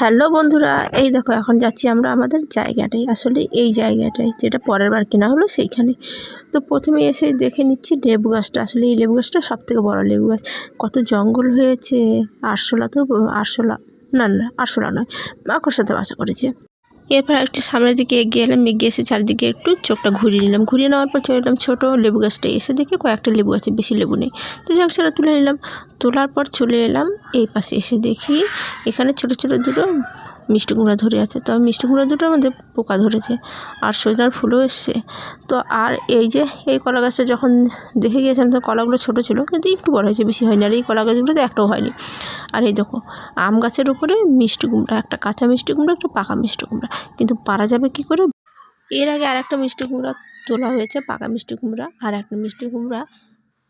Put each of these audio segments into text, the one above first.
Hello বন্ধুরা, এই দেখো এখন যাচ্ছি আমরা আমাদের জায়গাটাই আসলে এই জায়গাটাই যেটা পরের বার কেনা হলো সেইখানে। তো প্রথমে এসে দেখে নিচ্ছি লেবু গাছটা, আসলে এই লেবু গাছটা সব থেকে বড়ো লেবু গাছ। কত জঙ্গল হয়েছে, আরশোলা তো, আরশোলা, না না, আরশোলা নয় মাকড় সাথে বাসা করেছে। এরপর একটু সামনের দিকে এগিয়ে এলাম, এগিয়ে এসে চারিদিকে একটু চোখটা ঘুরিয়ে নিলাম। ঘুরিয়ে নেওয়ার পর চলে এলাম ছোটো লেবু গাছটা এসে দেখি কয়েকটা লেবু আছে বেশি লেবু নেই। তো যাক, সেটা তুলে নিলাম। তোলার পর চলে এলাম এই পাশে। এসে দেখি এখানে ছোট ছোট দুটো মিষ্টি কুমড়া ধরে আছে। তো মিষ্টি কুমড়া দুটোর মধ্যে পোকা ধরেছে আর সজনার ফুলও এসছে। তো আর এই যে, এই কলা গাছটা যখন দেখে গিয়েছিলাম তো কলাগুলো ছোটো ছিল, কিন্তু একটু বড় হয়েছে, বেশি হয়নি। আর এই কলা গাছগুলোতে একটাও হয়নি। আর এই দেখো, আম গাছের উপরে মিষ্টি কুমড়া, একটা কাঁচা মিষ্টি কুমড়া, একটা পাকা মিষ্টি কুমড়া। কিন্তু পারা যাবে কি করে? এর আগে আর একটা মিষ্টি কুমড়া তোলা হয়েছে, পাকা মিষ্টি কুমড়া, আর একটা মিষ্টি কুমড়া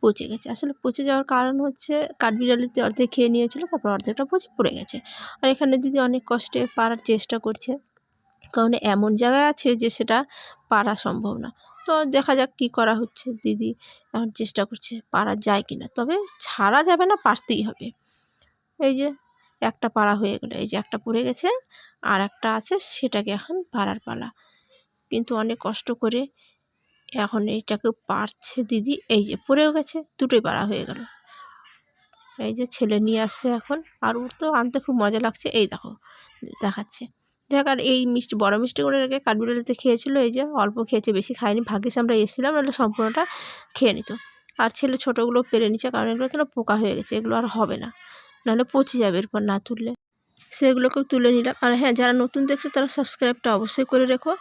পচে গেছে। আসলে পচে যাওয়ার কারণ হচ্ছে কাঠবিড়ালিতে অর্ধেক খেয়ে নিয়েছিল, তারপর অর্ধেকটা পচে পড়ে গেছে। আর এখানে দিদি অনেক কষ্টে পারার চেষ্টা করছে, কারণ এমন জায়গায় আছে যে সেটা পারা সম্ভব না। তো দেখা যাক কী করা হচ্ছে। দিদি এখন চেষ্টা করছে পারা যায় কি না তবে ছাড়া যাবে না, পারতেই হবে। এই যে একটা পাড়া হয়ে গেলো, এই যে একটা পড়ে গেছে, আর একটা আছে সেটাকে এখন পাড়ার পালা। কিন্তু অনেক কষ্ট করে এখন এইটাকে পারছে দিদি, এই যে পড়েও গেছে, দুটোই পাড়া হয়ে গেল। এই যে ছেলে নিয়ে আসছে এখন, আর ওর তো আনতে খুব মজা লাগছে। এই দেখো, দেখাচ্ছে। যাক, আর এই মিষ্টি, বড়ো মিষ্টিগুলো রেখে কাঠবিড়ালিতে খেয়েছিল, এই যে অল্প খেয়েছে, বেশি খায়নি। ভাগ্যিস আমরা এসেছিলাম, নাহলে সম্পূর্ণটা খেয়ে নিত। আর ছেলে ছোটোগুলো পেরে নিচ্ছে, কারণ এগুলো তো পোকা হয়ে গেছে, এগুলো আর হবে না। নাহলে পচে যাবে এরপর না তুললে। সেগুলোকেও তুলে নিলাম। আর হ্যাঁ যারা নতুন দেখছ তারা সাবস্ক্রাইবটা অবশ্যই করে রেখো।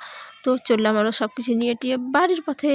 তো চললাম আমরা সব কিছু নিয়ে টিয়ে বাড়ির পথে।